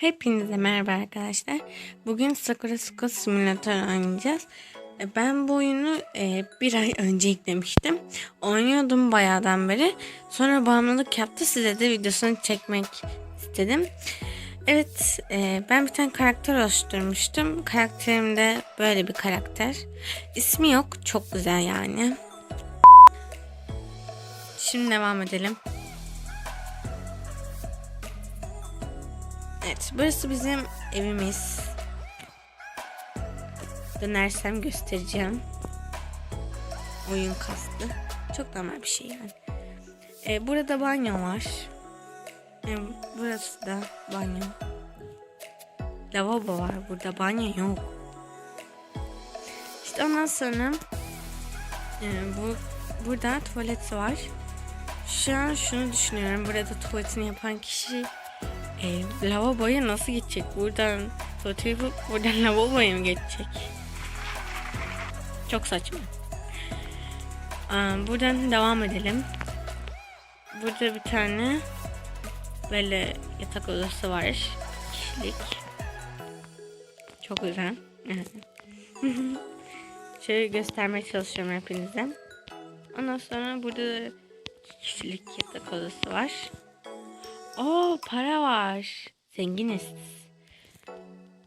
Hepinize merhaba arkadaşlar. Bugün Sakura Suko Simulator oynayacağız. E, Ben bu oyunu e, bir ay önce yüklemiştim. Oynuyordum bayağıdan beri. Sonra bağımlılık yaptı. Size de videosunu çekmek istedim. Evet e, ben bir tane karakter oluşturmuştum. Karakterim de böyle bir karakter. İsmi yok. Çok güzel yani. Şimdi devam edelim. Evet, burası bizim evimiz. Dönersem göstereceğim. Oyun kastı. Çok normal bir şey yani. Ee, burada banyo var. Ee, burası da banyo. Lavabo var. Burada banyo yok. İşte ondan sonra e, bu burada tuvalet var. Şu an şunu düşünüyorum. Burada tuvaletini yapan kişi e, lavaboya nasıl gidecek? Buradan tuvaleti yapıp buradan lavaboya mı geçecek? Çok saçma. Aa, buradan devam edelim. Burada bir tane böyle yatak odası var. Kişilik. Çok güzel. Şöyle göstermeye çalışıyorum hepinize. Ondan sonra burada kişilik yatak odası var. Oo para var. Zenginiz.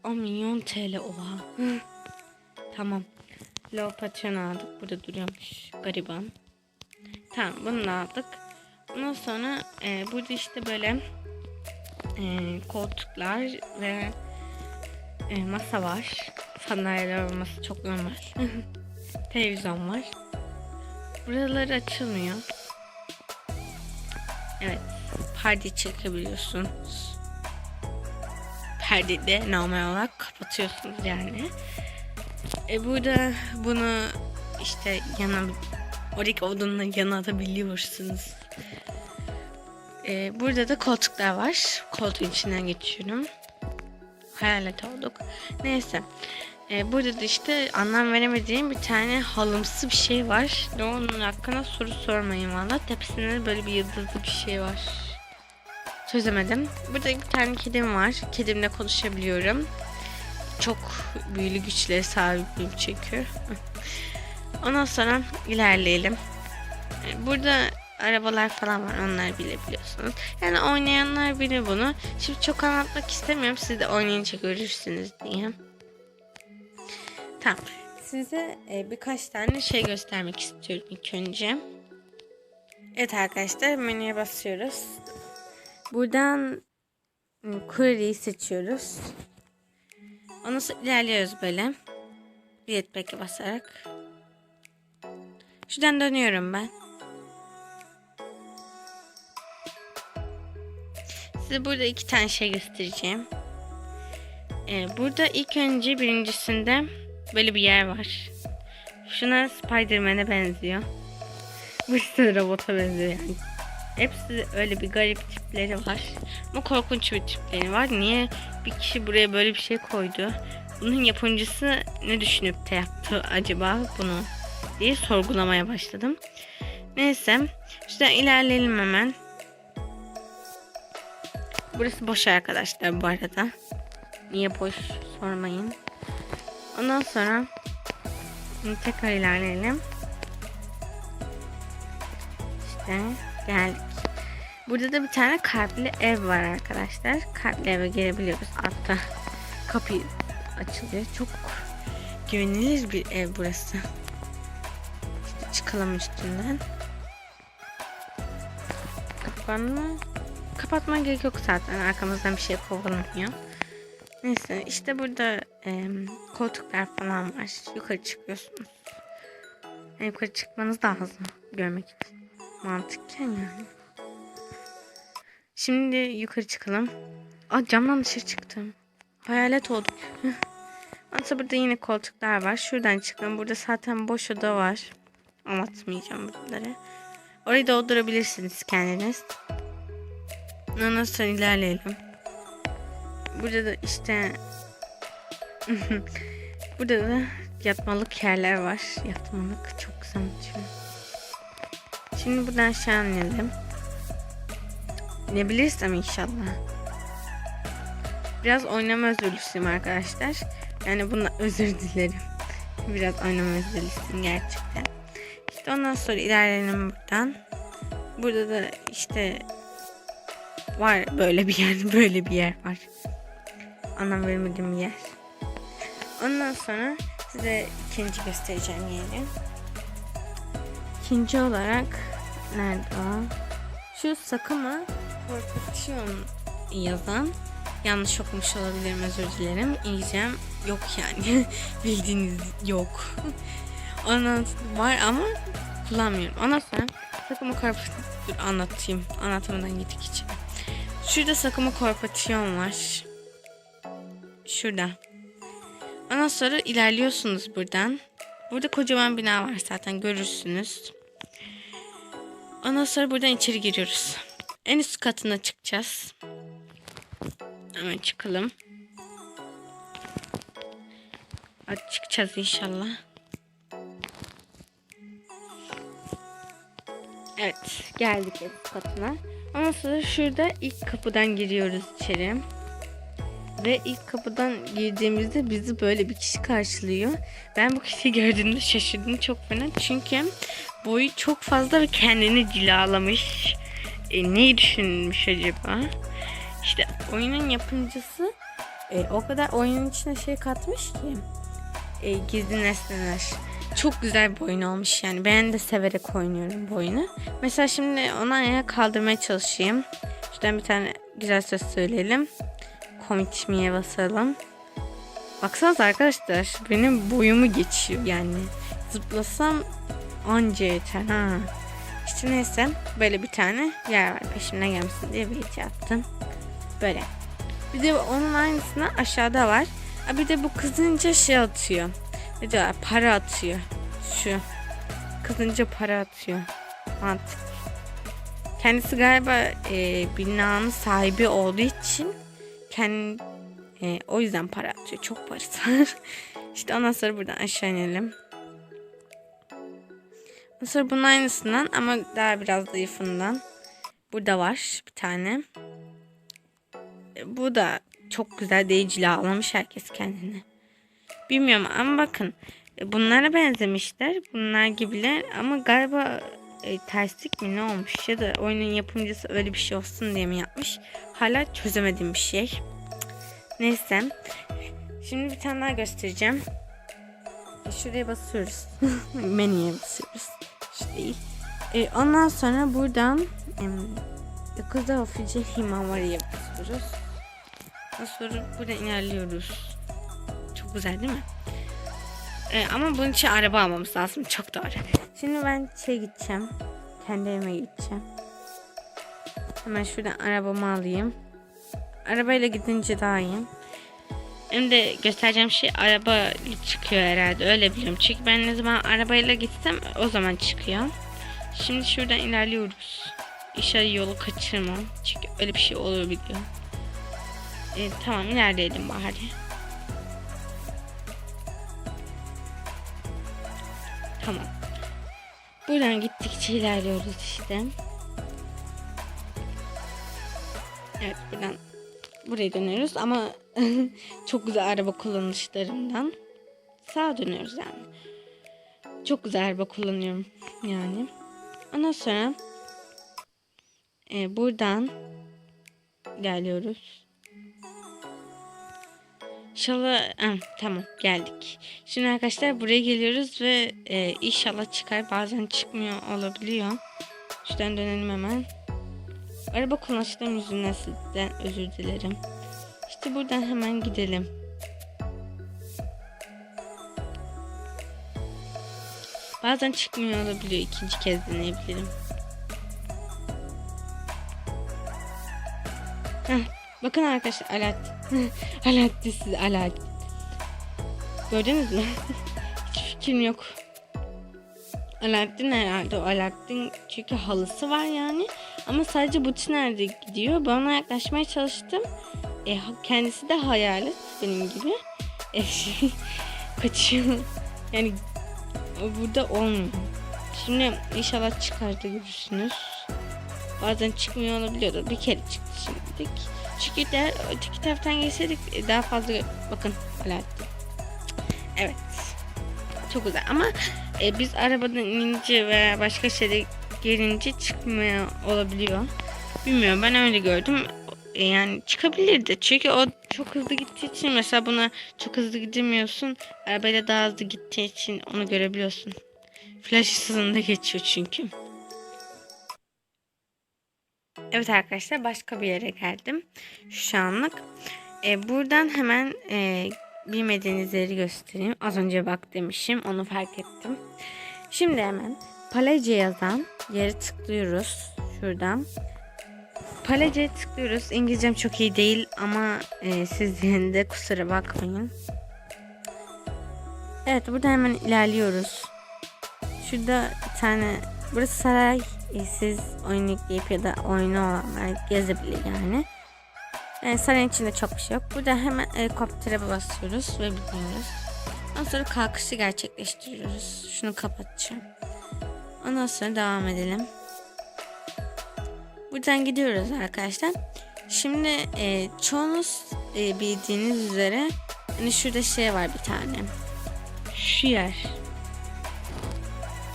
10 milyon TL oha. Tamam. Leopatron aldık. Burada duruyormuş. Gariban. Tamam bunu aldık. Ondan sonra e, burada işte böyle e, koltuklar ve e, masa var. Sandalyeler olması çok normal. Televizyon var. Buraları açılmıyor. Evet perde çekebiliyorsunuz. Perdeyi de normal olarak kapatıyorsunuz yani. E burada bunu işte yana oradaki odunla yana atabiliyorsunuz. E, burada da koltuklar var. Koltuğun içinden geçiyorum. Hayalet olduk. Neyse. E, burada da işte anlam veremediğim bir tane halımsı bir şey var. Ne onun hakkında soru sormayın valla. Tepesinde de böyle bir yıldızlı bir şey var. Çözemedim. Burada bir tane kedim var. Kedimle konuşabiliyorum. Çok büyülü güçlere sahibim çünkü. Ondan sonra ilerleyelim. Burada arabalar falan var. Onlar bilebiliyorsunuz. Yani oynayanlar bilir bunu. Şimdi çok anlatmak istemiyorum. Siz de oynayınca görürsünüz diye. Tamam. Size e, birkaç tane şey göstermek istiyorum ilk önce. Evet arkadaşlar menüye basıyoruz. Buradan ım, query'yi seçiyoruz. Onu ilerliyoruz böyle. Bir peki basarak. Şuradan dönüyorum ben. Size burada iki tane şey göstereceğim. Ee, burada ilk önce birincisinde böyle bir yer var. Şuna Spider-Man'e benziyor. Burası da robota benziyor yani. Hepsi öyle bir garip tipleri var. Ama korkunç bir tipleri var. Niye bir kişi buraya böyle bir şey koydu? Bunun yapımcısı ne düşünüp de yaptı acaba bunu diye sorgulamaya başladım. Neyse. Şuradan ilerleyelim hemen. Burası boş arkadaşlar bu arada. Niye boş sormayın. Ondan sonra tekrar ilerleyelim. İşte geldik. Burada da bir tane kalpli ev var arkadaşlar. Kalpli eve girebiliyoruz. Altta kapı açılıyor. Çok güvenilir bir ev burası. İşte çıkalım üstünden. Kapanma. Kapatma gerek yok zaten. Arkamızdan bir şey kovalanıyor. Neyse işte burada e, koltuklar falan var. Yukarı çıkıyorsunuz. Yukarı çıkmanız lazım görmek için. Mantıkken yani. Şimdi yukarı çıkalım. Aa camdan dışarı çıktım. Hayalet olduk. Ondan burada yine koltuklar var. Şuradan çıkalım. Burada zaten boş oda var. Anlatmayacağım bunları. Orayı doldurabilirsiniz kendiniz. Ondan ilerleyelim. Burada da işte burada da yatmalık yerler var. Yatmalık çok güzel şimdi. Buradan aşağı inelim. İnebilirsem inşallah. Biraz oynama özürlüsüyüm arkadaşlar. Yani bundan özür dilerim. Biraz oynama özürlüsüyüm gerçekten. İşte ondan sonra ilerleyelim buradan. Burada da işte var böyle bir yer, böyle bir yer var. Anlam vermediğim bir yer. Ondan sonra size ikinci göstereceğim yeri. İkinci olarak nerede o? Şu Sakama Corporation yazan yanlış okumuş olabilirim özür dilerim. İngilizcem yok yani. Bildiğiniz yok. Ondan var ama kullanmıyorum. Ondan sonra Sakama Corporation anlatayım. Anlatmadan gittik içeri. Şurada Sakama Corporation var. Şurada. Ondan sonra ilerliyorsunuz buradan. Burada kocaman bina var zaten görürsünüz. Ondan sonra buradan içeri giriyoruz. En üst katına çıkacağız. Hemen çıkalım. Hadi çıkacağız inşallah. Evet geldik en üst katına. Ondan sonra şurada ilk kapıdan giriyoruz içeri. Ve ilk kapıdan girdiğimizde bizi böyle bir kişi karşılıyor. Ben bu kişiyi gördüğümde şaşırdım çok fena. Çünkü boyu çok fazla ve kendini cilalamış. E, neyi düşünmüş acaba? İşte oyunun yapımcısı e, o kadar oyunun içine şey katmış ki. E, gizli nesneler. Çok güzel bir oyun olmuş yani. Ben de severek oynuyorum bu oyunu. Mesela şimdi onu ayağa kaldırmaya çalışayım. Şuradan bir tane güzel söz söyleyelim komikmiye basalım. Baksanıza arkadaşlar benim boyumu geçiyor yani. Zıplasam anca yeter ha. İşte neyse böyle bir tane yer var peşimden gelmesin diye bir hediye attım. Böyle. Bir de onun aynısına aşağıda var. Bir de bu kızınca şey atıyor. Ne diyorlar para atıyor. Şu. Kızınca para atıyor. Mantık. Kendisi galiba e, binanın sahibi olduğu için kendi e, o yüzden para atıyor. Çok parası var. işte ondan sonra buradan aşağı inelim. Sonra bunun aynısından ama daha biraz zayıfından. Burada var bir tane. E, bu da çok güzel değil cilalamış herkes kendini. Bilmiyorum ama bakın e, bunlara benzemişler. Bunlar gibiler ama galiba e, terslik mi ne olmuş ya da oyunun yapımcısı öyle bir şey olsun diye mi yapmış. Hala çözemediğim bir şey. Neyse. Şimdi bir tane daha göstereceğim. E, Şuraya basıyoruz. Menüye basıyoruz. Şu değil. E, ondan sonra buradan Yakuza Ofici Himawari'ye basıyoruz. Ondan sonra buradan ilerliyoruz. Çok güzel değil mi? E, ama bunun için araba almamız lazım. Çok doğru. Şimdi ben şey gideceğim. Kendi evime gideceğim. Hemen şuradan arabamı alayım. Arabayla gidince daha iyi. Hem de göstereceğim şey araba çıkıyor herhalde. Öyle biliyorum. Çünkü ben ne zaman arabayla gitsem o zaman çıkıyor. Şimdi şuradan ilerliyoruz. İnşallah yolu kaçırmam. Çünkü öyle bir şey olabiliyor. E, tamam ilerleyelim bari. Tamam. Buradan gittikçe ilerliyoruz işte. Evet buradan buraya dönüyoruz ama çok güzel araba kullanışlarından sağa dönüyoruz yani. Çok güzel araba kullanıyorum yani. Ondan sonra e, buradan ilerliyoruz. İnşallah eh, tamam geldik. Şimdi arkadaşlar buraya geliyoruz ve e, inşallah çıkar. Bazen çıkmıyor olabiliyor. Şuradan dönelim hemen. Araba kullanışlarım yüzünden sizden özür dilerim. İşte buradan hemen gidelim. Bazen çıkmıyor olabiliyor. ikinci kez deneyebilirim. Heh, bakın arkadaşlar Alaaddin. Alaaddin siz Alaaddin. Gördünüz mü? Hiç fikrim yok. Alaaddin herhalde o Alaaddin çünkü halısı var yani. Ama sadece buti nerede gidiyor? Ben ona yaklaşmaya çalıştım. E, kendisi de hayalet benim gibi. E, şey, kaçıyor. Yani burada olmuyor. Şimdi inşallah çıkar da görürsünüz. Bazen çıkmıyor olabiliyordu. Bir kere çıktı şimdilik. Çünkü de öteki taraftan geçseydik e, daha fazla bakın Alaaddin. Evet. Çok güzel ama e, biz arabadan inince veya başka şeyde gelince çıkmıyor olabiliyor. Bilmiyorum ben öyle gördüm. E, yani çıkabilirdi. Çünkü o çok hızlı gittiği için mesela buna çok hızlı gidemiyorsun. Arabayla daha hızlı gittiği için onu görebiliyorsun. Flash hızında geçiyor çünkü. Evet arkadaşlar başka bir yere geldim. Şu anlık. E, buradan hemen e, bilmediğiniz yeri göstereyim. Az önce bak demişim. Onu fark ettim. Şimdi hemen Palece yazan yere tıklıyoruz. Şuradan. Palece'ye tıklıyoruz. İngilizcem çok iyi değil ama e, siz yine de kusura bakmayın. Evet burada hemen ilerliyoruz. Şurada bir tane burası saray. E, siz oyun yükleyip ya da oyunu olanlar gezebilir yani. Yani sarayın içinde çok bir şey yok. Burada hemen helikoptere basıyoruz ve biniyoruz. Ondan sonra kalkışı gerçekleştiriyoruz. Şunu kapatacağım. Ondan sonra devam edelim. Buradan gidiyoruz arkadaşlar. Şimdi e, çoğunuz e, bildiğiniz üzere hani şurada şey var bir tane. Şu yer.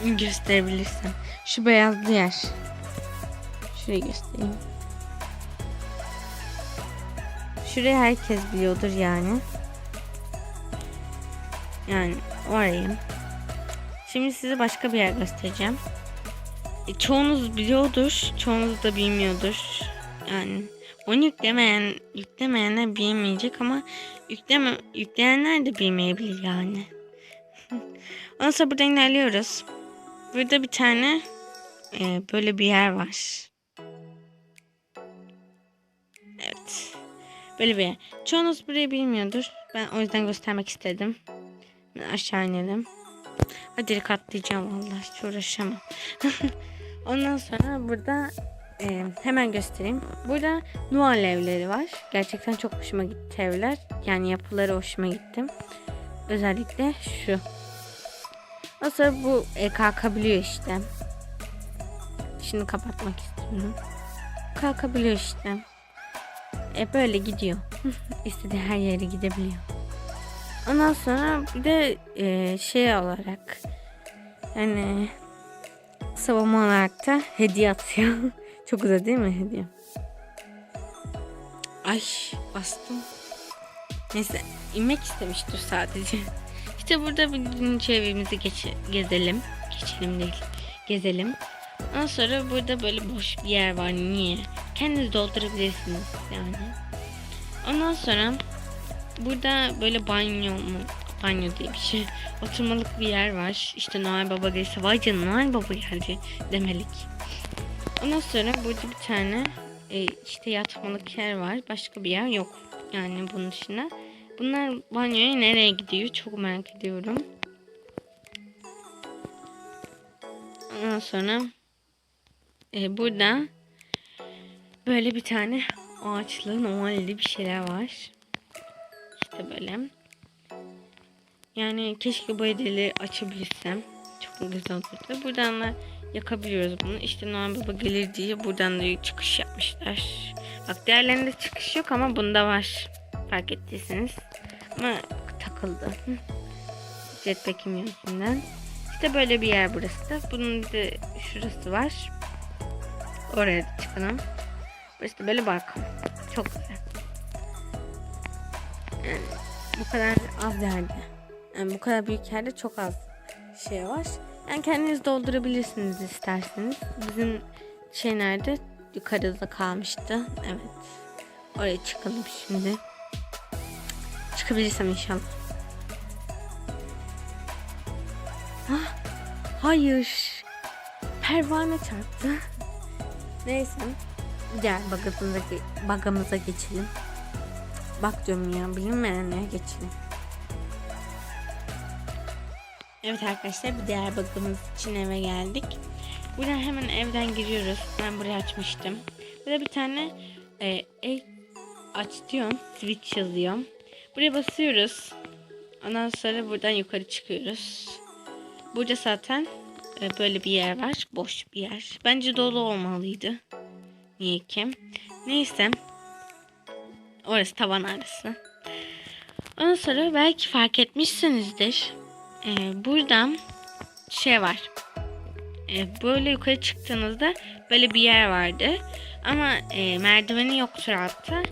Gösterebilirsem. Şu beyazlı yer. Şurayı göstereyim. Şurayı herkes biliyordur yani. Yani orayı. Şimdi size başka bir yer göstereceğim. E, çoğunuz biliyordur, çoğunuz da bilmiyordur. Yani onu yüklemeyen, yüklemeyenler bilmeyecek ama yükleme, yükleyenler de bilmeyebilir yani. Ondan sonra buradan ilerliyoruz. Burada bir tane e, böyle bir yer var. Evet. Böyle bir yer. Çoğunuz burayı bilmiyordur. Ben o yüzden göstermek istedim. Aşağı inelim. Hadi katlayacağım vallahi hiç uğraşamam. Ondan sonra burada e, hemen göstereyim. Burada Noel evleri var. Gerçekten çok hoşuma gitti evler. Yani yapıları hoşuma gitti. Özellikle şu. Sonra bu e, kalkabiliyor işte. Şimdi kapatmak istiyorum. Kalkabiliyor işte. E böyle gidiyor. İstediği her yere gidebiliyor. Ondan sonra bir de e, şey olarak yani savunma olarak da hediye atıyor. Çok güzel değil mi hediye? Ay bastım. Neyse inmek istemiştir sadece. İşte burada birinci evimizi geç gezelim. Geçelim değil. Gezelim. Ondan sonra burada böyle boş bir yer var. Niye? Kendiniz doldurabilirsiniz yani. Ondan sonra burada böyle banyo mu? Banyo diye bir şey. Oturmalık bir yer var. İşte Noel Baba gelirse vay canına Noel Baba geldi demelik. Ondan sonra burada bir tane e, işte yatmalık yer var. Başka bir yer yok. Yani bunun dışında. Bunlar banyoya nereye gidiyor? Çok merak ediyorum. Ondan sonra e, burada böyle bir tane ağaçlı Noel'li bir şeyler var. İşte böyle. Yani keşke bu hediyeleri açabilsem. Çok güzel olurdu. Buradan da yakabiliyoruz bunu. İşte Noel Baba gelir diye buradan da çıkış yapmışlar. Bak diğerlerinde çıkış yok ama bunda var. Fark ettiyseniz. Ama takıldı. Jetpack'im yüzünden. İşte böyle bir yer burası da. Bunun bir de şurası var. Oraya da çıkalım. Burası da böyle balkon. Çok güzel. Yani bu kadar az yerde. Yani bu kadar büyük yerde çok az şey var. Yani kendiniz doldurabilirsiniz isterseniz. Bizim şey nerede? Yukarıda kalmıştı. Evet. Oraya çıkalım şimdi. Çıkabilirsem inşallah. Ah, hayır. Pervane çarptı. Neyse. Gel bagajımıza, bagamıza geçelim. Bak diyorum ya bilinmeyenlere geçelim. Evet arkadaşlar bir diğer bagımız için eve geldik. Buradan hemen evden giriyoruz. Ben burayı açmıştım. Burada bir tane e, ev aç diyorum. Switch yazıyor. Buraya basıyoruz. Ondan sonra buradan yukarı çıkıyoruz. Burada zaten e, böyle bir yer var. Boş bir yer. Bence dolu olmalıydı. Niye ki? Neyse. Orası tavan arası. Ondan sonra belki fark etmişsinizdir. Ee, buradan şey var. Ee, böyle yukarı çıktığınızda böyle bir yer vardı. Ama e, merdiveni yoktur altta.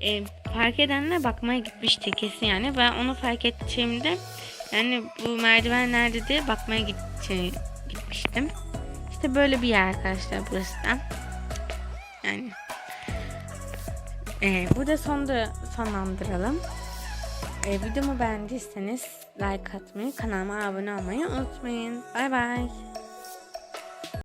E, fark edenler bakmaya gitmişti kesin yani. Ben onu fark ettiğimde yani bu merdiven nerede diye bakmaya gitti, gitmiştim. İşte böyle bir yer arkadaşlar burası da. Yani e, burada sonda sonlandıralım. E, videomu beğendiyseniz like atmayı, kanalıma abone olmayı unutmayın. Bay bay.